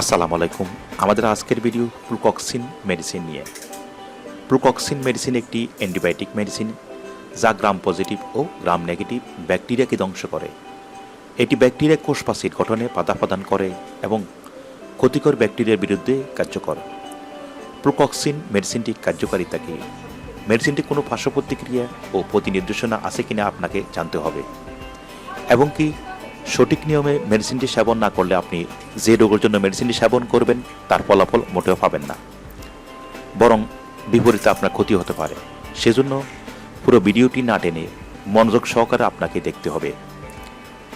আসসালামু আলাইকুম। আমাদের আজকের ভিডিও প্রুকক্সিন মেডিসিন নিয়ে। প্রুকক্সিন মেডিসিন একটি অ্যান্টিবায়োটিক মেডিসিন যা গ্রাম পজিটিভ ও গ্রাম নেগেটিভ ব্যাকটেরিয়াকে ধ্বংস করে। এটি ব্যাকটেরিয়া কোষপাশির গঠনে বাধা প্রদান করে এবং ক্ষতিকর ব্যাকটেরিয়ার বিরুদ্ধে কার্যকর। প্রুকক্সিন মেডিসিনটি কার্যকারিতা কী মেডিসিনটি কোনো পার্শ্ব প্রতিক্রিয়া ও প্রতিনির্দেশনা আছে কিনা আপনাকে জানতে হবে। এবং কি সঠিক নিয়মে মেডিসিনটি সেবন না করলে আপনি যে রোগের জন্য মেডিসিনটি সেবন করবেন, তার ফলাফল মোটেও পাবেন না। বরং বিপরীতে আপনার ক্ষতি হতে পারে। সেজন্য পুরো ভিডিওটি না টেনে মনোযোগ সহকারে আপনাকে দেখতে হবে।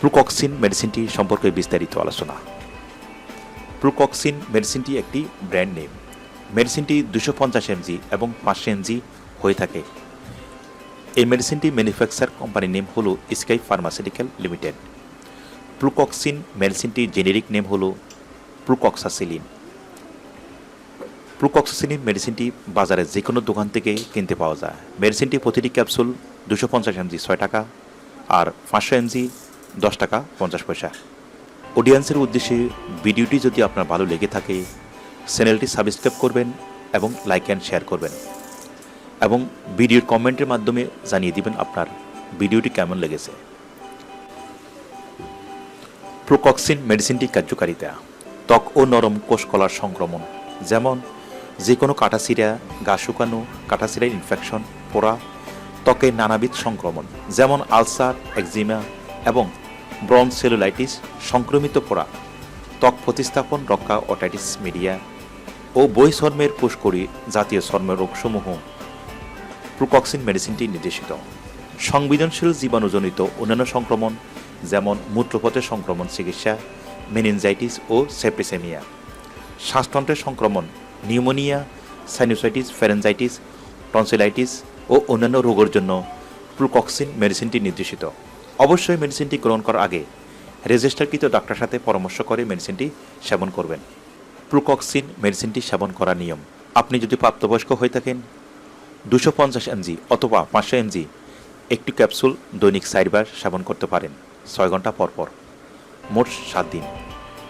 প্রুকক্সিন মেডিসিনটি সম্পর্কে বিস্তারিত আলোচনা। প্রুকক্সিন মেডিসিনটি একটি ব্র্যান্ড নেম মেডিসিনটি দুশো পঞ্চাশ এমজি এবং পাঁচশো এমজি হয়ে থাকে। এই মেডিসিনটি ম্যানুফ্যাকচার কোম্পানির নেম হল স্কাই ফার্মাসিউটিক্যাল লিমিটেড প্রুকক্সিন মেডিসিনটির জেনেরিক নেম হলো প্রুকক্সাসিলিন প্রুকক্সাসিলিন মেডিসিনটি বাজারে যে কোনো দোকান থেকে কিনতে পাওয়া যায়। মেডিসিনটি প্রতিটি ক্যাপসুল দুশো পঞ্চাশ এমজি ছয় টাকা আর পাঁচশো এমজি দশ টাকা পঞ্চাশ পয়সা। অডিয়েন্সের উদ্দেশ্যে ভিডিওটি যদি আপনার ভালো লেগে থাকে, চ্যানেলটি সাবস্ক্রাইব করবেন এবং লাইক অ্যান্ড শেয়ার করবেন। এবং ভিডিওর কমেন্টের মাধ্যমে জানিয়ে দিবেন আপনার ভিডিওটি কেমন লেগেছে। প্রোকক্সিন মেডিসিনটি কার্যকারিতা, ত্বক ও নরম কোষকলার সংক্রমণ, যেমন যে কোনো কাটাছিরা গা শুকানো কাটাছিরার ইনফেকশন পোড়া, ত্বকে নানাবিধ সংক্রমণ, যেমন আলসার একজিমা এবং ব্রন সেলুলাইটিস, সংক্রমিত পোড়া, ত্বক প্রতিস্থাপন রক্ষা অটাইটিস মিডিয়া ও বহিঃশর্মের পুষ্করী জাতীয় শর্মের রোগসমূহ প্রুকক্সিন মেডিসিনটি নির্দেশিত। সংবেদনশীল জীবাণুজনিত অন্যান্য সংক্রমণ যেমন মূত্রপথের সংক্রমণ, চিকিৎসা মেনিনজাইটিস ও সেপ্টিসেমিয়া শ্বাসতন্ত্রের সংক্রমণ নিউমোনিয়া সাইনোসাইটিস ফেরেনজাইটিস টনসিলাইটিস ও অন্যান্য রোগের জন্য প্রুকক্সিন মেডিসিনটি নির্দেশিত। অবশ্যই মেডিসিনটি গ্রহণ করার আগে রেজিস্টারকৃত ডাক্তার সাথে পরামর্শ করে মেডিসিনটি সেবন করবেন। প্রুকক্সিন মেডিসিনটি সেবন করার নিয়ম। আপনি যদি প্রাপ্তবয়স্ক হয়ে থাকেন, দুশো পঞ্চাশ এমজি অথবা পাঁচশো এমজি একটি ক্যাপসুল দৈনিক চারবার সেবন করতে পারেন। ছয় ঘণ্টা পর পর। মোট সাত দিন।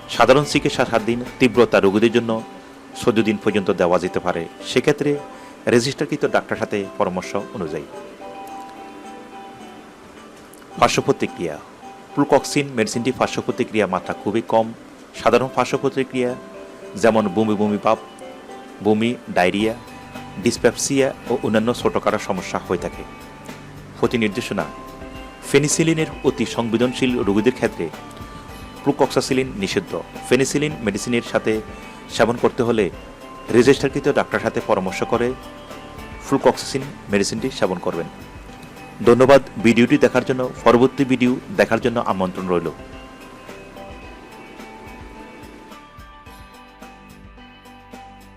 সাধারণ চিকিৎসা সাত দিন তীব্রতা রোগীদের জন্য চোদ্দ দিন পর্যন্ত দেওয়া যেতে পারে। সেক্ষেত্রে রেজিস্টারকৃত ডাক্তার সাথে পরামর্শ অনুযায়ী। পার্শ্ব প্রতিক্রিয়া প্রুকক্সিন মেডিসিনটি পার্শ্ব প্রতিক্রিয়া মাত্রা খুবই কম। সাধারণ পার্শ্ব প্রতিক্রিয়া যেমন বমি বমি পাপ বমি, ডায়রিয়া ডিসপ্যাপসিয়া ও অন্যান্য ছোটখাটো সমস্যা হয়ে থাকে। প্রতি নির্দেশনা ফেনিসিলিনের অতি সংবেদনশীল রোগীদের ক্ষেত্রে প্রুকক্সাসিলিন নিষিদ্ধ। ফেনিসিলিন মেডিসিনের সাথে সেবন করতে হলে রেজিস্টারকৃত ডাক্তার সাথে পরামর্শ করে ফ্লুকক্সাসিন মেডিসিনটি সেবন করবেন। ধন্যবাদ, ভিডিওটি দেখার জন্য, পরবর্তী ভিডিও দেখার জন্য আমন্ত্রণ রইল।